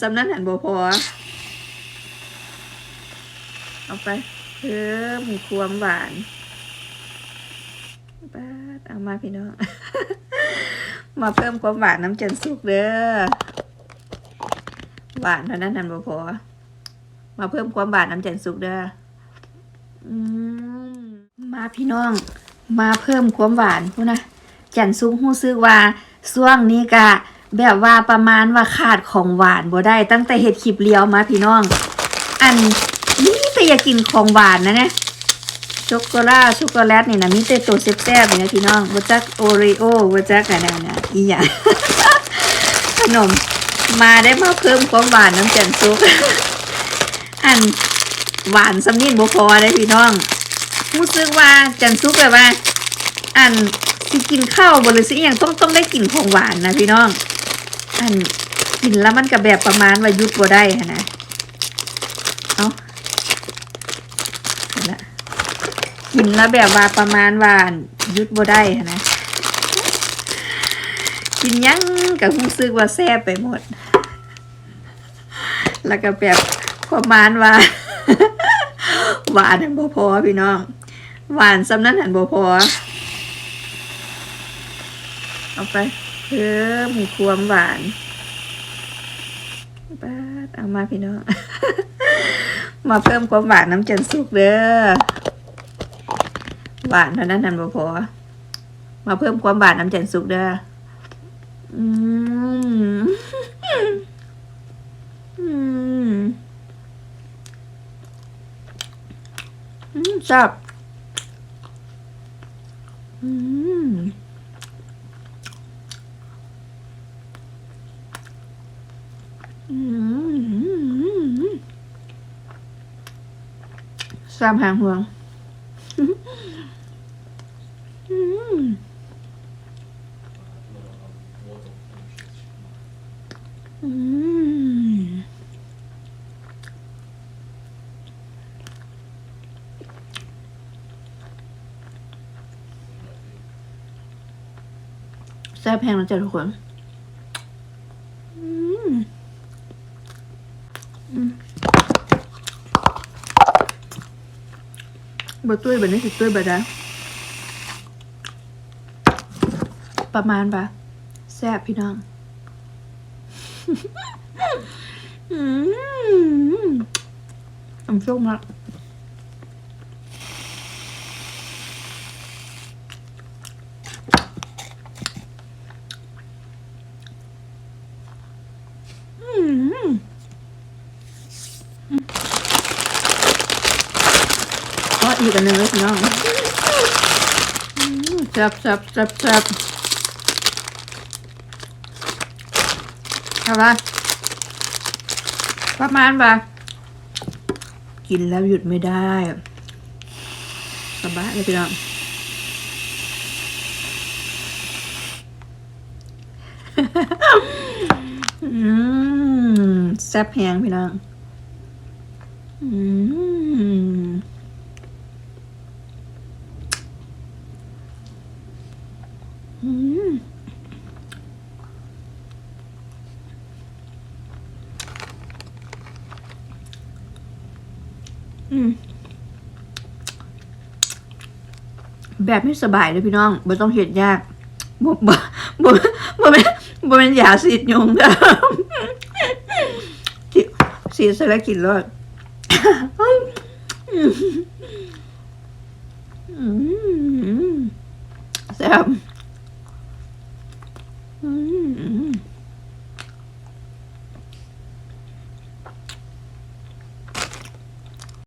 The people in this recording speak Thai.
สำนั้นหันบ่พอ เอาไป เพิ่มความหวานป้าเอามาพี่น้อง มาเพิ่มความหวานน้ำจันสุกเด้อ หวานเท่านั้นหันบ่พอ มาเพิ่มความหวานน้ำจันสุกเด้อมาพี่น้อง มาเพิ่มความหวานพูนะจันซุกฮู้ซึกว่าช่วงนี้กะ แบบว่าประมาณว่าขาดของหวานบ่ได้ ตั้งแต่เห็ดคลิปเลี้ยวมาพี่น้อง อันนี้แต่อยากกินของหวานนะเนี่ยช็อกโกแลตช็อกโกแลตนี่นะมีแต่ตัวแซ่บๆนี่นะพี่น้องบ่จักโอรีโอบ่จักอะไรนะอีหยังขนมมาได้มาเพิ่มความหวานน้ำจันซุกอันหวานสำนินบ่พอได้พี่น้องรู้สึกว่าจันซุกแบบว่า อันสิกินข้าวบ่หรือสิอหยังต้องต้องได้กลิ่นของหวานนะพี่น้อง อันกินแล้วมันก็แบบประมาณว่ายุดบ่ได้หั้นะเอาละกินแล้วแบบว่าประมาณว่ายุดบ่ได้หั้นะกินยังก็รู้สึกว่าแซ่บไปหมด แล้วก็แบบประมาณว่าหวานหันบ่พอพี่น้อง หวานสำนั้นหันบ่พอเอาไป เพิ่มความหวานป้าดเอามาพี่น้องมาเพิ่มความหวานน้ำจันสุกเด้อหวานเท่านั้นหันบ่พอมาเพิ่มความหวานน้ำจันสุกเด้ออืมอืมอืมชอบอืม อืม สามหางห่วง อืมอืมแซ่ บแพงแล้วจ้ะทุกคนอืมบะตุ้ยแบบนี้สิตุ้ยแบบนะประมาณปะแซ่บพี่น้องอืมอันโชคมากอืม ก็ อีกอันหนึ่งเลยพี่น้องอืมแซ่บแซ่บแซ่บแซ่บเอาละประมาณว่ากินแล้วหยุดไม่ได้สบายเลยพี่น้องแซ่บแหงพี่น้อง อืม อืมอืม แบบไม่สบายเลยพี่น้องไม่ต้องเห็ดยากบ่บ่บ่บ่เป็นบ่เป็นยาสีดยุงเด้อที่สีดใสแล้วกินรอดอืมแซ่บ อืม